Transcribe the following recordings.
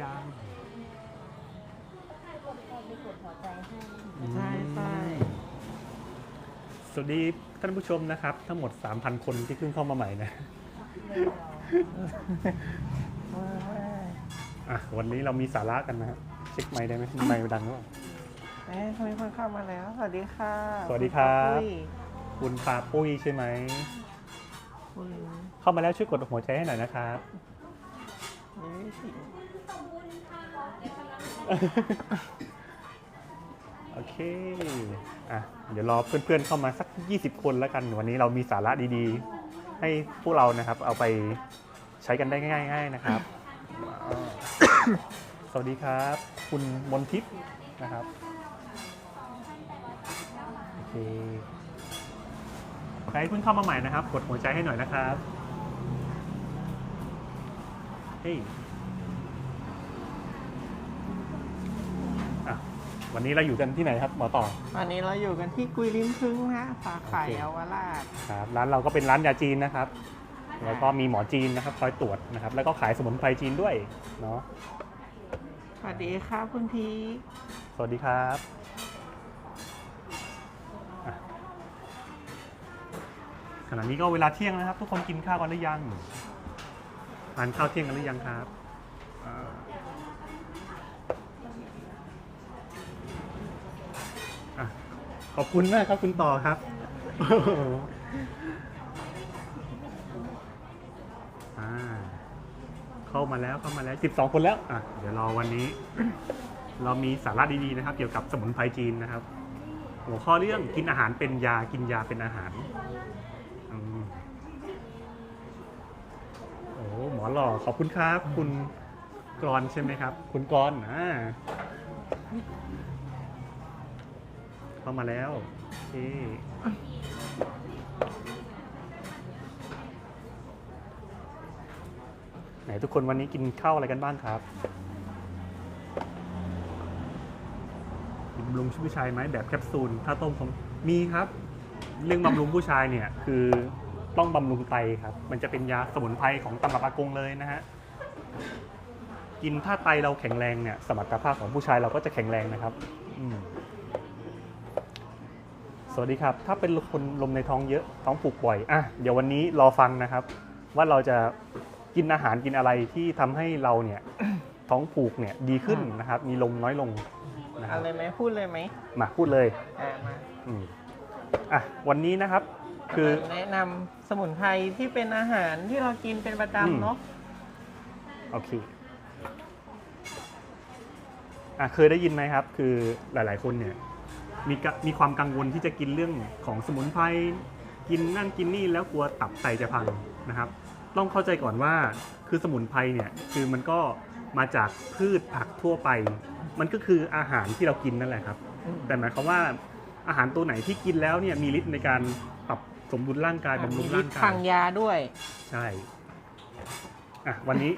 ยังมีกดหัวใจให้ใช่ใช่สวัสดีท่านผู้ชมนะครับ ทั้งหมด 3,000 คนที่เพิ่งเข้ามาใหม่นะเลยเหรออะวันนี้เรามีสาระกันนะฮะเช็คไมค์ได้ไหมไมค์ดังหรือเปล่าเอ้ยมีคนเข้ามาแล้ว สวัสดีค่ะสวัสดีครับณปุ้ยคุณปาปุ้ยใช่ไหมปุ้ยเข้ามาแล้วช่วยกดหัวใจให้หน่อยนะครับนี่สิ โอเค อะ เดี๋ยวรอเพื่อนๆเข้ามาสัก 20 คนแล้วกัน วันนี้เรามีสาระดีๆ ให้พวกเรานะครับ เอาไปใช้กันได้ง่าย ๆนะครับ สวัสดีครับ คุณมนทิพย์นะครับ โอเค ใครเพิ่งเข้ามาใหม่นะครับ กดหัวใจให้หน่อยนะครับ เฮ้ย อะ วันนี้เราอยู่กันที่ไหนครับหมอต่อวันนี้เราอยู่กันที่กุยริมพึ่งนะสาขาโอเคเยาวราชครับร้านเราก็เป็นร้านยาจีนนะครับ แล้วก็มีหมอจีนนะครับคอยตรวจนะครับ แล้วก็ขายสมุนไพรจีนด้วยเนาะสวัสดีครับคุณทีสวัสดีครับอะขณะนี้ก็เวลาเที่ยงนะครับ ทุกคนกินข้าวกันหรือยังทานข้าวเที่ยงกันหรือยังครับ ขอบคุณมากครับคุณต่อครับอ่าเข้ามาแล้วเข้ามาแล้ว 12 คนแล้วอะเดี๋ยวรอวันนี้ เรามีสาระดีๆนะครับ เกี่ยวกับสมุนไพรจีนนะครับ หัวข้อเรื่องกินอาหารเป็นยากินยาเป็นอาหารอืมโอ้หมอหล่อขอบคุณครับ คุณกรณ์ใช่ไหมครับ คุณกรณ์อ่า เข้ามาแล้วโอเคไหนทุกคนวันนี้กินข้าวอะไรกันบ้างครับบำรุงผู้ชายไหมแบบแคปซูลถ้าต้มผมมีครับ เรื่องบำรุงผู้ชายเนี่ยคือต้องบำรุงไตครับ มันจะเป็นยาสมุนไพรของตำรับอากงเลยนะฮะกินถ้าไตเราแข็งแรงเนี่ย สมรรถภาพของผู้ชายเราก็จะแข็งแรงนะครับ อืม สวัสดีครับ ถ้าเป็นคนลมในท้องเยอะท้องผูกบ่อยอะเดี๋ยววันนี้รอฟังนะครับ ว่าเราจะกินอาหารกินอะไรที่ทำให้เราเนี่ย ท้องผูกเนี่ยดีขึ้นนะครับ มีลมน้อยลงนะคเอารับเลยไหมพูดเลยไหมมาพูดเลยอ่ามาอืมอะวันนี้นะครับ คือมาแนะนำสมุนไพรที่เป็นอาหารที่เรากินเป็นประอืม จำเนาะโอเคอะเคยได้ยินไหมครับ คือหลาย ๆ คนเนี่ย มีกะมีความกังวลที่จะกินเรื่องของสมุนไพรกินนั่นกินนี่แล้วกลัวตับไตจะพังนะครับ ต้องเข้าใจก่อนว่าคือสมุนไพรเนี่ยคือมันก็มาจากพืชผักทั่วไป มันก็คืออาหารที่เรากินนั่นแหละครับ แต่หมายความว่าอาหารตัวไหนที่กินแล้วเนี่ยมีฤทธิ์ในการปรับสมดุลร่างกายบำรุมีงฤร่าทงธิ์กาทางยยาด้วย ใช่อะวันนี้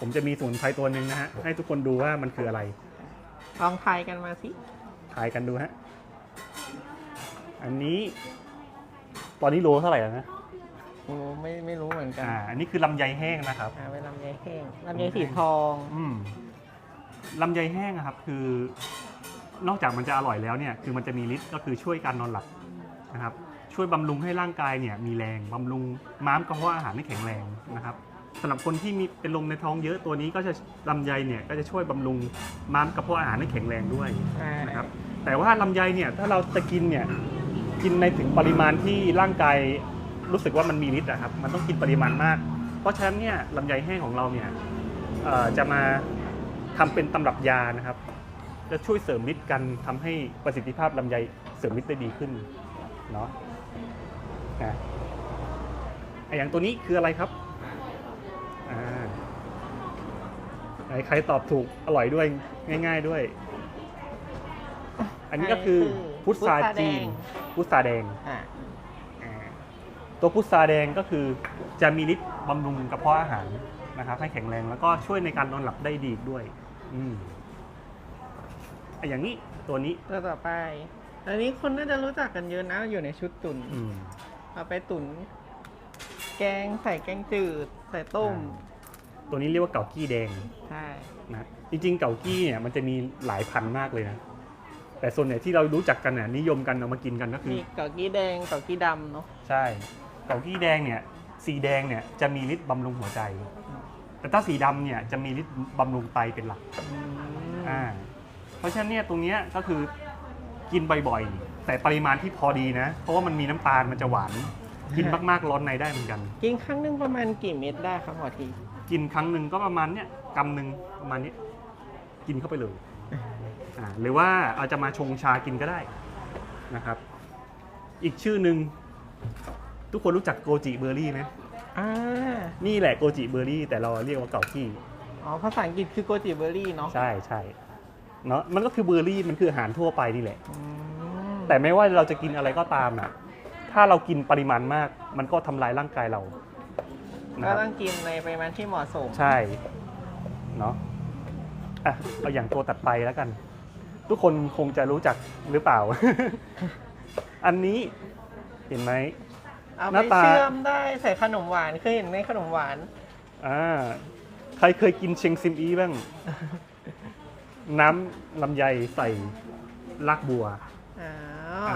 ผมจะมีสมุนไพรตัวหนึ่งนะฮะให้ทุกคนดูว่ามันคืออะไร ลองทายกันมาสิทายกันดูฮะ อันนี้ตอนนี้โลเท่าไหร่แล้วนะโอ้ไม่ไม่รู้เหมือนกันอ่าอันนี้คือลำไยแห้งนะครับ อ่าเป็นลำไยแห้งลำไยสีทองอืมลำไยแห้งอะครับ คือนอกจากมันจะอร่อยแล้วเนี่ยคือมันจะมีฤทธิ์ก็คือช่วยการนอนหลับนะครับ ช่วยบำรุงให้ร่างกายเนี่ยมีแรงบำรุงม้ามกระเพาะอาหารให้แข็งแรงนะครับสำหรับคนที่มีเป็นลมในท้องเยอะตัวนี้ก็จะลำไยเนี่ยก็จะช่วยบำรุงม้ามกระเพาะอาหารให้แข็งแรงด้วย อ่านะครับแต่ว่าลำไยเนี่ยถ้าเราจะกินเนี่ย กินในถึงปริมาณที่ร่างกายรู้สึกว่ามันมีฤทธิ์นะครับ มันต้องกินปริมาณมาก เพราะฉะนั้นเนี่ยลำไยแห้งของเราเนี่ยจะมาทำเป็นตำรับยานะครับ จะช่วยเสริมฤทธิ์กันทำให้ประสิทธิภาพลำไยเสริมฤทธิ์ได้ดีขึ้นเนาะนะอย่างตัวนี้คืออะไรครับใครตอบถูกอร่อยด้วยง่าย ๆด้วย นนี้ก็คือพุทราจีน พุทราแดงอ่าอ่าตัวพุทราแดงก็คือจะมีฤทธิ์บำรุงกระเพาะอาหารนะครับให้แข็งแรงแล้วก็ช่วยในการนอนหลับได้ดีอีกด้วย อืมอะอย่างนี้ตัวนี้ตัวต่อไป อันนี้คนน่าจะรู้จักกันเยอะนะอยู่ในชุดตุนอืมเอาไปตุน แกงใส่แกงจืด ใส่ต้ม ตัวนี้เรียกว่าเกากี้แดง ใช่นะจริงๆเกากี้เนี่ยมันจะมีหลายพันธุ์มากเลยนะ แต่ส่วนใหญ่ที่เรารู้จักกันน่ะนิยมกันเอามากินกันก็คือมีเกากี้แดงเกากี้ดำเนาะใช่เกากี้แดงเนี่ยสีแดงเนี่ยจะมีฤทธิ์บำรุงหัวใจ แต่ถ้าสีดำเนี่ยจะมีฤทธิ์บำรุงไตเป็นหลักอืมอ่าเพราะฉะนั้นเนี่ยตรงเนี้ยก็คือกินบ่อยๆแต่ปริมาณที่พอดีนะ เพราะว่ามันมีน้ำตาลมันจะหวานกินมากๆร้อนในได้เหมือนกัน กินครั้งหนึงประมาณกี่เม็ดได้ครับหมอที กินครั้งหนึ่งก็ประมาณเนี่ยกำหนึ่งประมาณนี้ กินเข้าไปเลยอ่า หรือว่าอาจจะมาชงชากินก็ได้นะครับ อีกชื่อหนึ่งทุกคนรู้จักโกจิเบอร์รี่ไหมอ่านี่แหละโกจิเบอร์รี่แต่เราเรียกว่าเกากี้อ๋อภาษาอังกฤษคือโกจิเบอร์รี่เนาะใช่ใช่เนาะมันก็คือเบอร์รี่มันคืออาหารทั่วไปนี่แหละอืมแต่ไม่ว่าเราจะกินอะไรก็ตามอะถ้าเรากินปริมาณมาก มันก็ทำลายร่างกายเรานะก็ครับต้องกินในปริมาณที่เหมาะสม ใช่ เนาะอะเอาอย่างตัวตัดไปแล้วกัน ทุกคนคงจะรู้จักหรือเปล่า อันนี้เห็นไหม เอาหไปน้าตา เชื่อมได้ใส่ขนมหวานเคยเห็นไหมขนมหวาน อ่าใครเคยกินเชงซิมอีบ้าง น้ำลำไยใส่รากบัว อ๋อ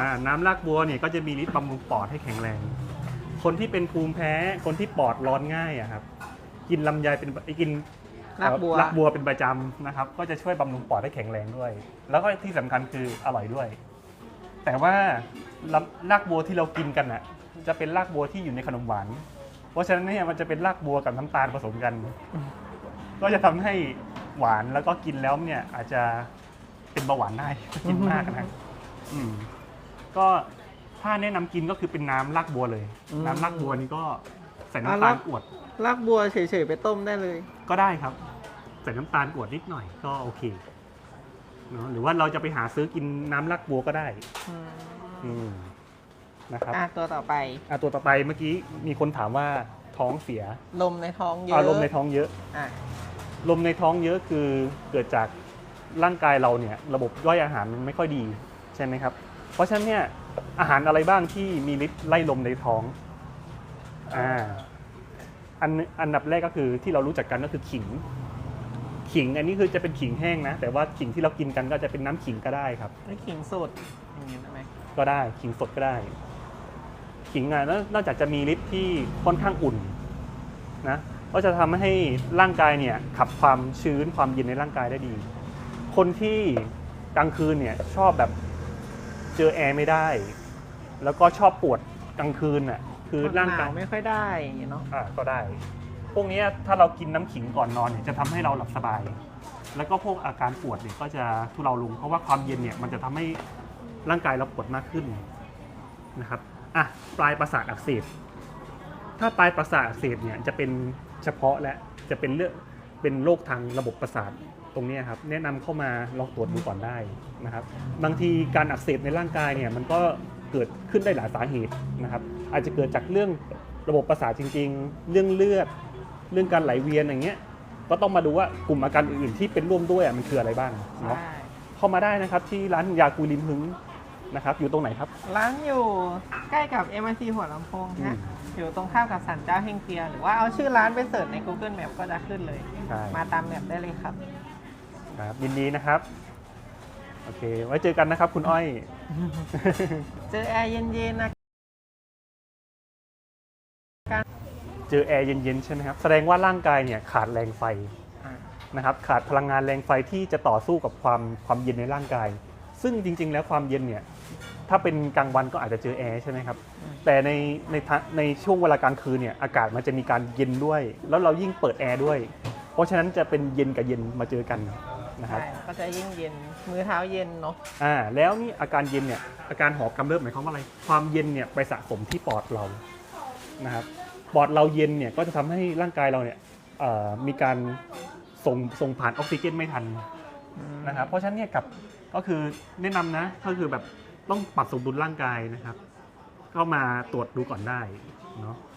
อ่าน้ำรากบัวเนี่ยก็จะมีฤทธิ์บำรุงปอดให้แข็งแรง คนที่เป็นภูมิแพ้ คนที่ปอดร้อนง่ายอะครับ กินลำไยเป็นกิน รากบัวเอ่อรากบัวเป็นประจำนะครับ ก็จะช่วยบำรุงปอดให้แข็งแรงด้วย แล้วก็ที่สำคัญคืออร่อยด้วย แต่ว่าลำรากบัวที่เรากินกันอะ จะเป็นรากบัวที่อยู่ในขนมหวาน เพราะฉะนั้นเนี่ยมันจะเป็นรากบัวกับน้ำตาลผสมกัน ก็จะทำให้หวานแล้วก็กินแล้วเนี่ยอาจจะเป็นเบาหวานได้กินมากนะอืมก็ถ้าแนะนำกินก็คือเป็นน้ำรากบัวเลย น้ำรากบัวนี่ก็ใส่น้ำตาลกรวด รากบัวเฉยๆไปต้มได้เลย ก็ได้ครับ ใส่น้ำตาลกรวดนิดหน่อยก็โอเคเนาะหรือว่าเราจะไปหาซื้อกินน้ำรากบัวก็ได้ อืมอืมนะครับ อะตัวต่อไป อะตัวต่อไปเมื่อกี้มีคนถามว่าท้องเสียลมในท้องเยอะอารมณ์ในท้องเยอะ อะลมในท้องเยอะคือเกิดจากร่างกายเราเนี่ยระบบย่อยอาหารมันไม่ค่อยดีใช่ไหมครับ เพราะฉะนั้นเนี่ยอาหารอะไรบ้างที่มีฤทธิ์ไล่ลมในท้องอ่า อันอันดับแรกก็คือที่เรารู้จักกันก็คือขิง ขิงอันนี้คือจะเป็นขิงแห้งนะ แต่ว่าขิงที่เรากินกันก็จะเป็นน้ำขิงก็ได้ครับไม่ขิงสดอย่างนี้ได้ไหมก็ได้ขิงสดก็ได้ ขิงอะนอกนอกจากจะมีฤทธิ์ที่ค่อนข้างอุ่นนะก็จะทำให้ร่างกายเนี่ยขับความชื้นความเย็นในร่างกายได้ดี คนที่กลางคืนเนี่ยชอบแบบเจอแอร์ไม่ได้ แล้วก็ชอบปวดกลางคืนอะ คือร่างกายหนวไม่ค่อยได้อย่างนี้เนาะอ่าก็ได้ พวกเนี้ยถ้าเรากินน้ำขิงก่อนนอนเนี่ยจะทำให้เราหลับสบาย แล้วก็พวกอาการปวดเนี่ยก็จะทุเลาลง เพราะว่าความเย็นเนี่ยมันจะทำให้ร่างกายเราปวดมากขึ้นนะครับอะปลายประสาทอักเสบถ้าปลายประสาทอักเสบเนี่ยจะเป็นเฉพาะและจะเป็นเรื่องเป็นโรคทางระบบประสาทตรงเนี้ยครับแนะนำเข้ามาลองตรวจดูก่อนได้นะครับ บางทีการอักเสบในร่างกายเนี่ยมันก็ เกิดขึ้นได้หลายสาเหตุนะครับอาจจะเกิดจากเรื่องระบบประสาทจริง ๆ เรื่องเลือด เรื่องการไหลเวียนอย่างเงี้ยก็ต้องมาดูว่ากลุ่มอาการอื่นๆที่เป็นร่วมด้วยอะมันคืออะไรบ้างเนาะใช่เข้ามาได้นะครับที่ร้านยากุลิมพึงนะครับอยู่ตรงไหนครับ ร้านอยู่ใกล้กับ MRT หัวลำโพงอืนะมอยู่ตรงข้ามกับสันเจ้าเฮงเจีย หรือว่าเอาชื่อร้านไปเสิร์ชใน Google Map ก็จะขึ้นเลยใช่มาตามแบบได้เลยครับ ครับยินดีนะครับโอเค ไว้เจอกันนะครับคุณอ้อย เจอแอร์เย็นๆนะ เจอแอร์เย็นๆใช่ไหมครับ แสดงว่าร่างกายเนี่ยขาดแรงไฟอะนะครับ ขาดพลังงานแรงไฟที่จะต่อสู้กับความความเย็นในร่างกาย ซึ่งจริง ๆ แล้วความเย็นเนี่ยถ้าเป็นกลางวันก็อาจจะเจอแอร์ใช่ไหมครับ แต่ในในทะในช่วงเวลากลางคืนเนี่ยอากาศมันจะมีการเย็นด้วย แล้วเรายิ่งเปิดแอร์ด้วย เพราะฉะนั้นจะเป็นเย็นกับเย็นมาเจอกัน นะครับใช่ก็จะยิ่งเย็น มือเท้าเย็นเนาะ อ่าแล้วนี่อาการเย็นเนี่ยอาการหอบกำเริบหมายความว่าอะไร ความเย็นเนี่ยไปสะสมที่ปอดเรานะครับปอดเราเย็นเนี่ยก็จะทำให้ร่างกายเราเนี่ยเอ่อมีการส่งส่งผ่านออกซิเจนไม่ทันนะครับเพราะฉะนั้นเนี่ยกับก็คือแนะนำนะก็คือแบบต้องปรับสมดุลร่างกายนะครับก็มาตรวจดูก่อนได้เนาะอืม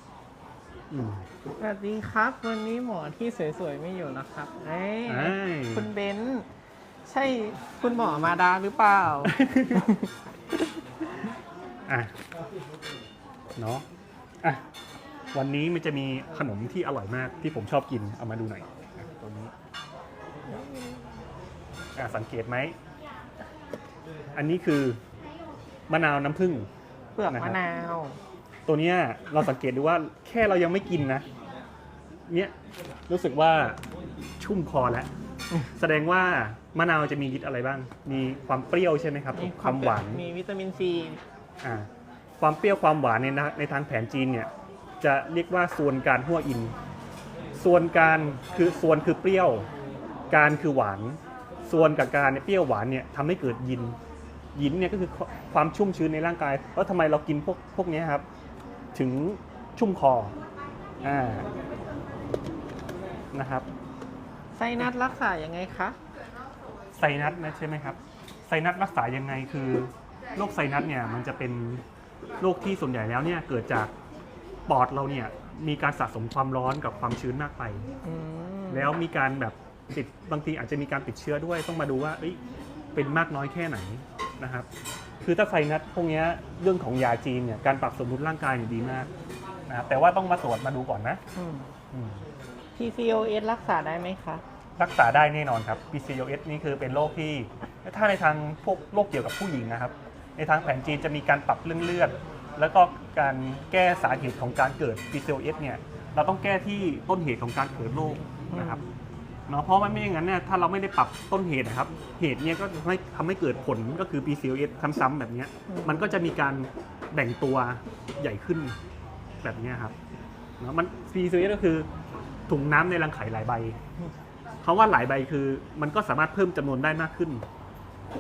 สวัสดีครับ วันนี้หมอที่สวยๆไม่อยู่นะครับเอ้ยเอ้ย คุณเบนซ์ใช่คุณหมอมาดาหรือเปล่า อะเนาะอะวันนี้มันจะมีขนมที่อร่อยมากที่ผมชอบกินเอามาดูหน่อยอะตัวนี้อะสังเกตไหม อันนี้คือมะนาวน้ำผึ้ง เปลือกนะครับมะนาว ตัวเนี้ยเราสังเกตดูว่าแค่เรายังไม่กินนะ เนี่ยรู้สึกว่าชุ่มคอแล้วแสดงว่ามะนาวจะมีฤทธิ์อะไรบ้าง มีความเปรี้ยวใช่ไหมครับมีความหวานมีวิตามินซีอ่าความเปรี้ยวความหวานในนะในทางแผนจีนเนี่ยจะเรียกว่าส่วนการหัวอิน ส่วนการคือส่วนคือเปรี้ยว การคือหวาน ส่วนกับการเนี่ยเปรี้ยวหวานเนี่ยทำให้เกิดยินยินเนี่ยก็คือความชุ่มชื้นในร่างกาย แล้วทำไมเรากินพวกพวกเนี้ยครับ ถึงชุ่มคออ่านะครับ ไซนัสรักษายังไงคะไซนัสนะใช่ไหมครับ ไซนัสรักษายังไงคือโรคไซนัสเนี่ยมันจะเป็นโรคที่ส่วนใหญ่แล้วเนี่ยเกิดจากปอดเราเนี่ยมีการสะสมความร้อนกับความชื้นมากไป อืมแล้วมีการแบบติดบางทีอาจจะมีการติดเชื้อด้วยต้องมาดูว่าเอ้ยเป็นมากน้อยแค่ไหนนะครับ คือถ้าไซนัสพวกเนี้ยเรื่องของยาจีนเนี่ยการปรับสมดุลร่างกายเนี่ยดีมากนะครับแต่ว่าต้องมาตรวจมาดูก่อนนะอืม อืม PCOS รักษาได้ไหมคะ รักษาได้แน่นอนครับ PCOS นี่คือเป็นโรคที่ ถ้าในทางพวกโรคเกี่ยวกับผู้หญิงนะครับ ในทางแผนจีนจะมีการปรับเรื่องเลือด แล้วก็การแก้สาเหตุของการเกิด PCOS เนี่ย เราต้องแก้ที่ต้นเหตุของการเกิดโรคนะครับ เนาะเพราะว่าไม่อย่างนั้นเนี่ยถ้าเราไม่ได้ปรับต้นเหตุนะครับ เหตุเนี่ยก็ทำให้ทำให้เกิดผลก็คือ PCOS ซ้ำๆแบบเนี้ยมันก็จะมีการแบ่งตัวใหญ่ขึ้นแบบเนี้ยครับเนาะมัน PCOS ก็คือถุงน้ำในรังไข่หลายใบเพราะว่าหลายใบคือมันก็สามารถเพิ่มจำนวนได้มากขึ้น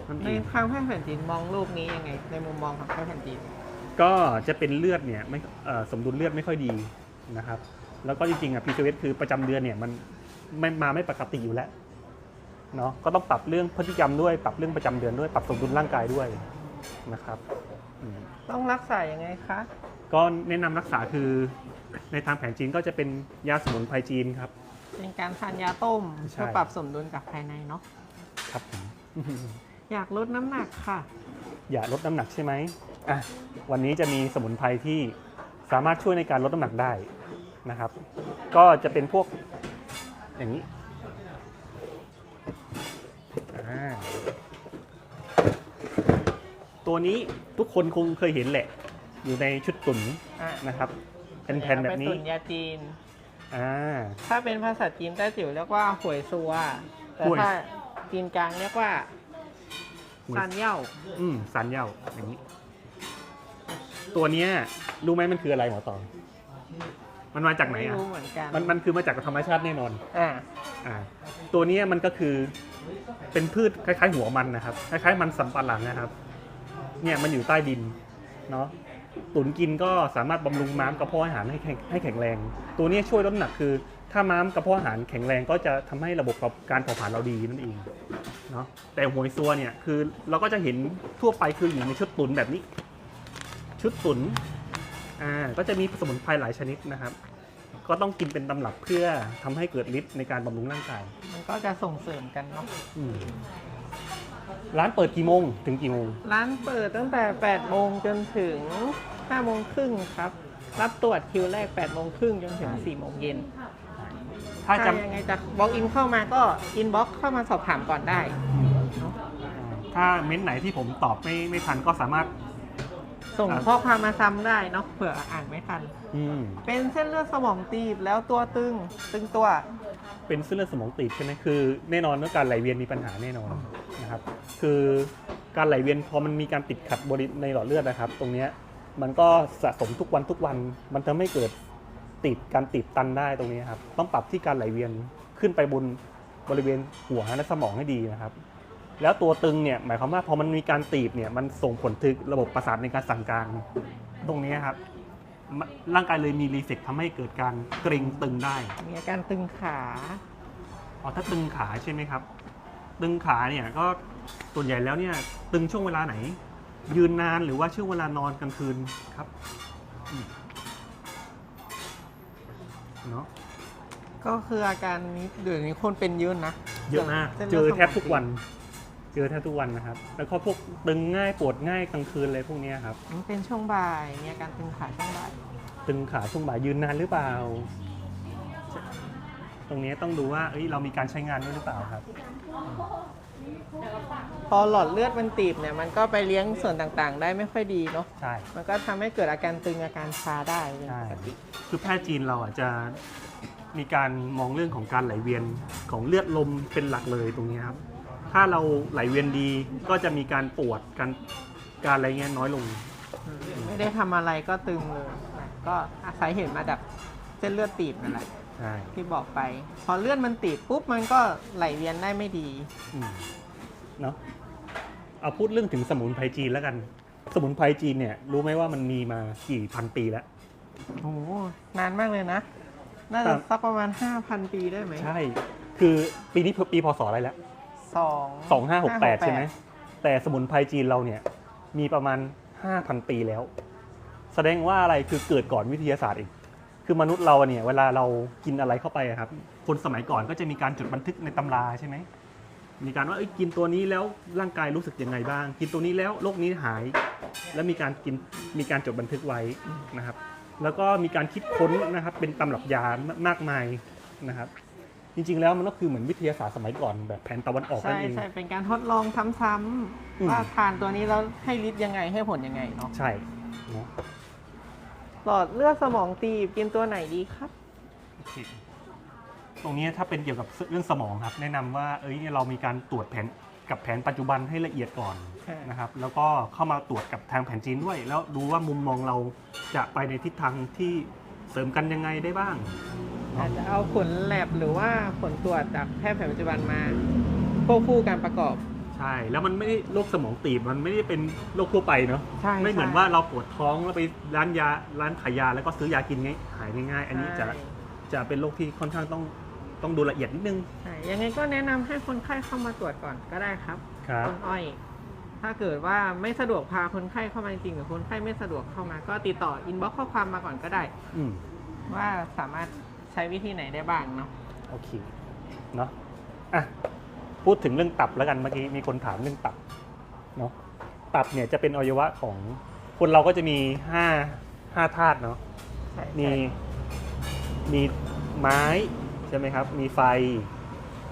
นั่นในเอง ทางแพทย์แผนจีนมองโรคนี้ยังไง ในมุมมองของแพทย์แผนจีน ก็จะเป็นเลือดเนี่ยไม่เอ่อสมดุลเลือดไม่ค่อยดีนะครับ แล้วก็จริงๆอะ PCOS คือประจำเดือนเนี่ยมัน ไม่มาไม่ปกติอยู่แล้วเนาะก็ต้องปรับเรื่องพฤติกรรมด้วยปรับเรื่องประจำเดือนด้วย ปรับสมดุลร่างกายด้วยนะครับอืม ต้องรักษายังไงคะ ก็แนะนำรักษาคือในทางแผนจีนก็จะเป็นยาสมุนไพรจีนครับ เป็นการทานยาต้มใช่ เพื่อปรับสมดุลกับภายในเนาะ ครับผมอยากลดน้ำหนักค่ะ อย่าลดน้ำหนักใช่ไหมอะวันนี้จะมีสมุนไพรที่สามารถช่วยในการลดน้ำหนักได้นะครับ ก็จะเป็นพวก อย่างนี้อ่าตัวนี้ทุกคนคงเคยเห็นแหละ อยู่ในชุดตุ๋นอะนะครับเป็นแผ่นแบบนี้เอาไปตุ๋นยาจีน อ่า ถ้าเป็นภาษาจีนแต้จิ๋วเรียกว่าหวยซัวแต่หวย ถ้าจีนกลางเรียกว่าหวยซานเย่าอืมสันเหย่าอย่างนี้ ตัวเนี้ยรู้ไหมมันคืออะไรหมอตอง มันมาจากไหนไม่อะรู้เหมือนกันมันมันคือมาจากธรรมชาติแน่นอนอ่าอ่าตัวเนี้ยมันก็คือเป็นพืชคล้ายๆ หัวมันนะครับคล้ายๆมันสำปะหลังนะครับ เนี่ยมันอยู่ใต้ดินเนาะตุ๋นกินก็สามารถบำรุงม้ามกระเพาะอาหารให้แข็งให้แข็งแรง ตัวเนี้ยช่วยลดน้ำหนักคือ ถ้าม้ามกระเพาะอาหารแข็งแรงก็จะทำให้ระบบการเผาผลาญเราดีนั่นเองเนาะแต่หวยซัวเนี่ยคือเราก็จะเห็นทั่วไปคืออยู่ในชุดตุ๋นแบบนี้ ชุดตุ๋น อ่าก็จะมีสมุนไพรหลายชนิดนะครับ ก็ต้องกินเป็นตำรับเพื่อทำให้เกิดฤทธิ์ในการบำรุงร่างกายมันก็จะส่งเสริมกันเนาะ อืมร้านเปิดกี่โมงถึงกี่โมง ร้านเปิดตั้งแต่ 8 โมงจนถึง 5 โมงครึ่งครับ รับตรวจคิวแรก 8 โมงครึ่งจนถึง 4 โมงเย็น ถ้าถ้าจะยังไงจะบล็อกอินเข้ามาก็อินบ็อกเข้ามาสอบถามก่อนได้ถ้าเม้นต์ไหนที่ผมตอบไม่ไม่ทันก็สามารถ ส่งครับข้อความมาซ้ำได้เนาะเผื่ออ่านไม่ทัน อืมเป็นเส้นเลือดสมองตีบแล้วตัวตึง ตึงตัว เป็นเส้นเลือดสมองตีบใช่ไหมคือแน่นอนว่าการไหลเวียนมีปัญหาแน่นอนนะครับ คือการไหลเวียนพอมันมีการติดขัดบริในหลอดเลือดนะครับ ตรงเนี้ยมันก็สะสมทุกวันทุกวัน มันทำให้เกิดติดการติดตันได้ตรงนี้ครับ ต้องปรับที่การไหลเวียนขึ้นไปบนบริเวณหัวและสมองให้ดีนะครับ แล้วตัวตึงเนี่ยหมายความว่าพอมันมีการตีบเนี่ยมันส่งผลถึงระบบประสาทในการสั่งการ ตรงนี้ครับมร่างกายเลยมีรีเฟกทำให้เกิดการเกร็งตึงได้ มีอาการตึงขาอ๋อถ้าตึงขาใช่ไหมครับ ตึงขาเนี่ยก็ส่วนใหญ่แล้วเนี่ยตึงช่วงเวลาไหน ยืนนานหรือว่าช่วงเวลานอนกลางคืนครับอืมเนาะก็คืออาการนี้เดี๋ยวนี้คนเป็นเยอะนะ เยอะมากส้นเจลือดสมงแทบทุกวัน เจอแทบทุกวันนะครับ แล้วก็พวกตึงง่ายปวดง่ายกลางคืนเลยพวกเนี้ยครับ มันเป็นช่วงบ่ายมีอาการตึงขาช่วงบ่ายตึงขาช่วงบ่ายยืนนานหรือเปล่า ตรงนี้ต้องดูว่าเอ้ยเรามีการใช้งานด้วยหรือเปล่าครับ พอหลอดเลือดมันตีบเนี่ยมันก็ไปเลี้ยงส่วนต่างๆ ได้ไม่ค่อยดีเนาะใช่ มันก็ทำให้เกิดอาการตึงอาการชาได้เป็นใช่ปกติคือแพทย์จีนเราอะจะมีการมองเรื่องของการไหลเวียนของเลือดลมเป็นหลักเลยตรงนี้ครับ ถ้าเราไหลเวียนดีก็จะมีการปวดการการอะไรเงี้ยน้อยลง ไม่ได้ทำอะไรก็ตึงเลยนะก็อาศัยเห็นมาจากเส้นเลือดตีบนั่นแหละใช่ที่บอกไป พอเลือดมันตีบปุ๊บมันก็ไหลเวียนได้ไม่ดี อืมเนาะเอาพูดเรื่องถึงสมุนไพรจีนแล้วกัน สมุนไพรจีนเนี่ย รู้ไหมว่ามันมีมากี่พันปีแล้ว โอ้โหนานมากเลยนะ น่าครัจะบสักประมาณ 5,000 ปีได้ไหม ใช่ คือปีนี้ปีพศอะไรแล้ว สองสองห้าหกแปดใช่ไหม แต่สมุนไพรจีนเราเนี่ย มีประมาณ 5,000 ปีแล้ว แสดงว่าอะไรคือเกิดก่อนวิทยาศาสตร์อีก คือมนุษย์เราเนี่ย เวลาเรากินอะไรเข้าไปอะครับ คนสมัยก่อนก็จะมีการจดบันทึกในตำราใช่ไหม มีการว่าเอ้ยกินตัวนี้แล้วร่างกายรู้สึกยังไงบ้าง กินตัวนี้แล้วโรคนี้หาย แล้วมีการกินมีการจดบันทึกไว้นะครับ แล้วก็มีการคิดค้นนะครับเป็นตำรับยามากมายนะครับ จริง ๆ แล้วมันก็คือเหมือนวิทยาศาสตร์สมัยก่อนแบบแผนตะวันออกใช่นั่นเอง ใช่เป็นการทดลองซ้ำอืม ๆว่าทานตัวนี้แล้วให้ฤทธิ์ยังไงให้ผลยังไงเนาะใช่เนอะหลอดเลือดสมองตีบกินตัวไหนดีครับโอเคตรงนี้ถ้าเป็นเกี่ยวกับเรื่องสมองครับ แนะนำว่าเอ้ยเรามีการตรวจแผนกับแผนปัจจุบันให้ละเอียดก่อนค่ะ นะครับ แล้วก็เข้ามาตรวจกับทางแผนจีนด้วย แล้วดูว่ามุมมองเราจะไปในทิศทางที่ เสริมกันยังไงได้บ้าง อาจจะเอาผลแลบหรือว่าผลตรวจจากแพทย์แผนปัจจุบันมาควบคู่การประกอบ ใช่ แล้วมันไม่ได้โรคสมองตีบมันไม่ได้เป็นโรคทั่วไปเนาะใช่ไม่เหมือนใช่ว่าเราปวดท้องแล้วไปร้านยาร้านขายยาแล้วก็ซื้อยากินง่ายหายง่ายๆ อันนี้จะใช่จะเป็นโรคที่ค่อนข้างต้องต้องดูละเอียดนิดนึง ใช่ยังไงก็แนะนำให้คนไข้เข้ามาตรวจก่อนก็ได้ครับครับ ต้นอ้อย ถ้าเกิดว่าไม่สะดวกพาคนไข้เข้ามาจริงๆหรือคนไข้ไม่สะดวกเข้ามา ก็ติดต่ออินบ็อกข้อความมาก่อนก็ได้ อืมว่าสามารถใช้วิธีไหนได้บ้างเนาะโอเคเนาะอะพูดถึงเรื่องตับแล้วกันเมื่อกี้มีคนถามเรื่องตับเนาะตับเนี่ยจะเป็นอวัยวะของคนเราก็จะมีห้าห้าธาตุเนาะใช่มีใช่มีไม้ใช่ไหมครับ มีไฟ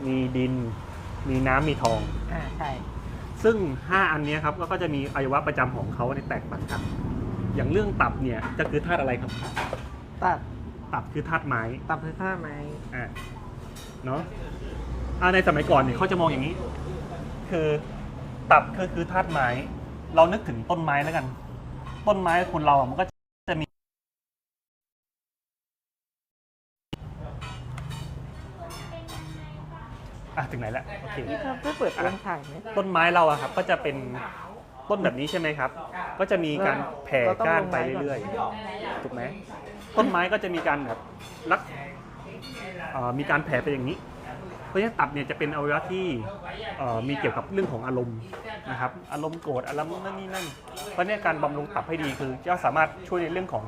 มีดิน มีน้ำมีทอง อ่าใช่ ซึ่ง 5 อันเนี้ยครับก็จะมีอวัยวะประจำของเขาในแตกต่างกัน อย่างเรื่องตับเนี่ยจะคือธาตุอะไรครับ ตัดตับคือธาตุไม้ ตับคือท่าไหมอ่าเนาะอ่าในสมัยก่อนเนี่ยเขาจะมองอย่างนี้ คือตับคือคือธาตุไม้ เรานึกถึงต้นไม้แล้วกัน ต้นไม้คนเราอะมันก็ ถึงไหนแล้วโอเคพี่ครับได้เปิดเรื่องถ่ายไหมต้นไม้เราอะครับก็จะเป็นต้นแบบนี้ใช่ไหมครับ ก็จะมีการแผ่ก้านไปเรื่อยๆถูกไหมต้นไม้ก็จะมีการแบบรักเอ่อมีการแผ่ไปอย่างนี้เพราะฉะนั้นตับเนี่ยจะเป็นอวัยวะที่เอ่อมีเกี่ยวกับเรื่องของอารมณ์นะครับ อารมณ์โกรธอารมณ์นั่นนี่นั่น เพราะเนี่ยการบำรุงตับให้ดีคือจะสามารถช่วยในเรื่องของ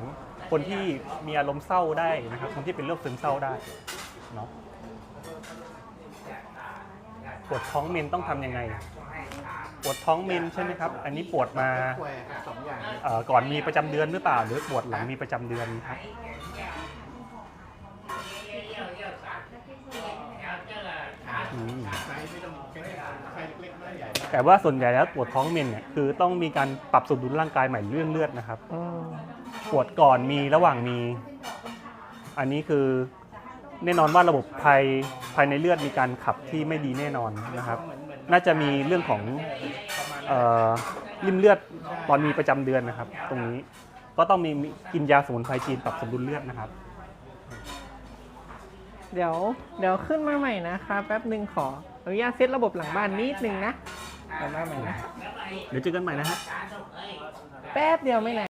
คนที่มีอารมณ์เศร้าได้นะครับ คนที่เป็นโรคซึมเศร้าได้เนาะ ปวดท้องเมนต้องทำยังไง ปวดท้องเมนใช่ไหมครับ อันนี้ปวดมาเอ่อก่อนมีประจำเดือนหรือเปล่า หรือปวดหลังมีประจำเดือนครับ อืมแต่ว่าส่วนใหญ่แล้วปวดท้องเมนเนี่ยคือต้องมีการปรับสมดุลร่างกายใหม่เรื่องเลือดนะครับอืมปวดก่อนมีระหว่างมี อันนี้คือ แน่นอนว่าระบบภายภายในเลือดมีการขับที่ไม่ดีแน่นอนนะครับ น่าจะมีเรื่องของเอ่อริมเลือดตอนมีประจำเดือนนะครับ ตรงนี้ก็ต้องมีกินยาสมุนไพรจีนปรับสมดุลเลือดนะครับ เดี๋ยวเดี๋ยวขึ้นมาใหม่นะคะ แป๊บหนึ่งขออนุญาตเซตระบบหลังบ้านนิดนึงนะเดี๋ยวมาใหม่นะเดี๋ยวเจอกันใหม่นะฮะแป๊บเดียวไม่นาน